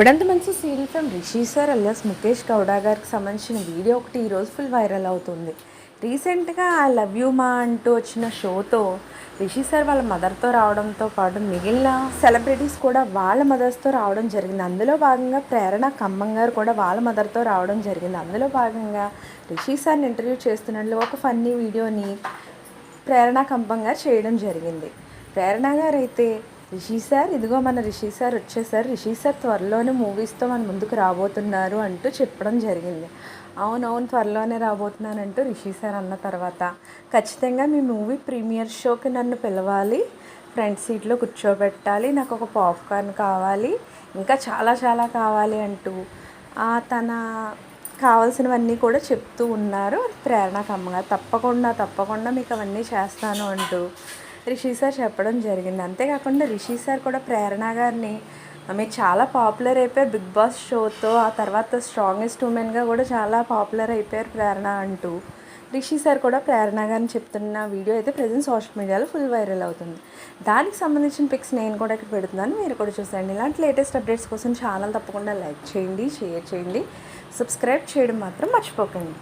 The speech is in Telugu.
ఇప్పుడంత మంచి serial from Rishi sir alias Mukesh Gowda గారికి సంబంధించిన వీడియో ఒకటి ఈరోజు ఫుల్ వైరల్ అవుతుంది. రీసెంట్గా ఐ లవ్ యూ మా అంటూ వచ్చిన షోతో రిషి సార్ వాళ్ళ మదర్తో రావడంతో పాటు మిగిలిన సెలబ్రిటీస్ కూడా వాళ్ళ మదర్స్తో రావడం జరిగింది. అందులో భాగంగా ప్రేరణ ఖమ్మం గారు కూడా వాళ్ళ మదర్తో రావడం జరిగింది. అందులో భాగంగా రిషి సార్ని ఇంటర్వ్యూ చేస్తున్నట్లు ఒక ఫన్నీ వీడియోని ప్రేరణ కంపం గారు చేయడం జరిగింది. ప్రేరణ గారు అయితే రిషి సార్ ఇదిగో మన రిషి సార్ వచ్చేసారు. రిషి సార్ త్వరలోనే మూవీస్తో మన ముందుకు రాబోతున్నారు అంటూ చెప్పడం జరిగింది. అవునవును త్వరలోనే రాబోతున్నానంటూ రిషి సార్ అన్న తర్వాత ఖచ్చితంగా మీ మూవీ ప్రీమియర్ షోకి నన్ను పిలవాలి ఫ్రంట్ సీట్లో కూర్చోబెట్టాలి నాకు ఒక పాప్కార్న్ కావాలి ఇంకా చాలా చాలా కావాలి అంటూ తన కావాల్సినవన్నీ కూడా చెప్తూ ఉన్నారు. ప్రేరణ కమ్మగా తప్పకుండా తప్పకుండా మీకు అవన్నీ చేస్తాను అంటూ రిషి సార్ చెప్పడం జరిగింది. అంతేకాకుండా రిషి సార్ కూడా ప్రేరణ గారిని మీరు చాలా పాపులర్ అయిపోయారు. బిగ్ బాస్ షోతో ఆ తర్వాత స్ట్రాంగెస్ట్ ఉమెన్గా కూడా చాలా పాపులర్ అయిపోయారు ప్రేరణ అంటూ. రిషి సార్ కూడా ప్రేరణ గారిని చెప్తున్న వీడియో అయితే ప్రజెంట్ సోషల్ మీడియాలో ఫుల్ వైరల్ అవుతుంది. దానికి సంబంధించిన పిక్స్ నేను కూడా ఇక్కడ పెడుతున్నాను. మీరు కూడా చూసేయండి. ఇలాంటి లేటెస్ట్ అప్డేట్స్ కోసం ఛానల్ తప్పకుండా లైక్ చేయండి షేర్ చేయండి. సబ్స్క్రైబ్ చేయడం మాత్రం మర్చిపోకండి.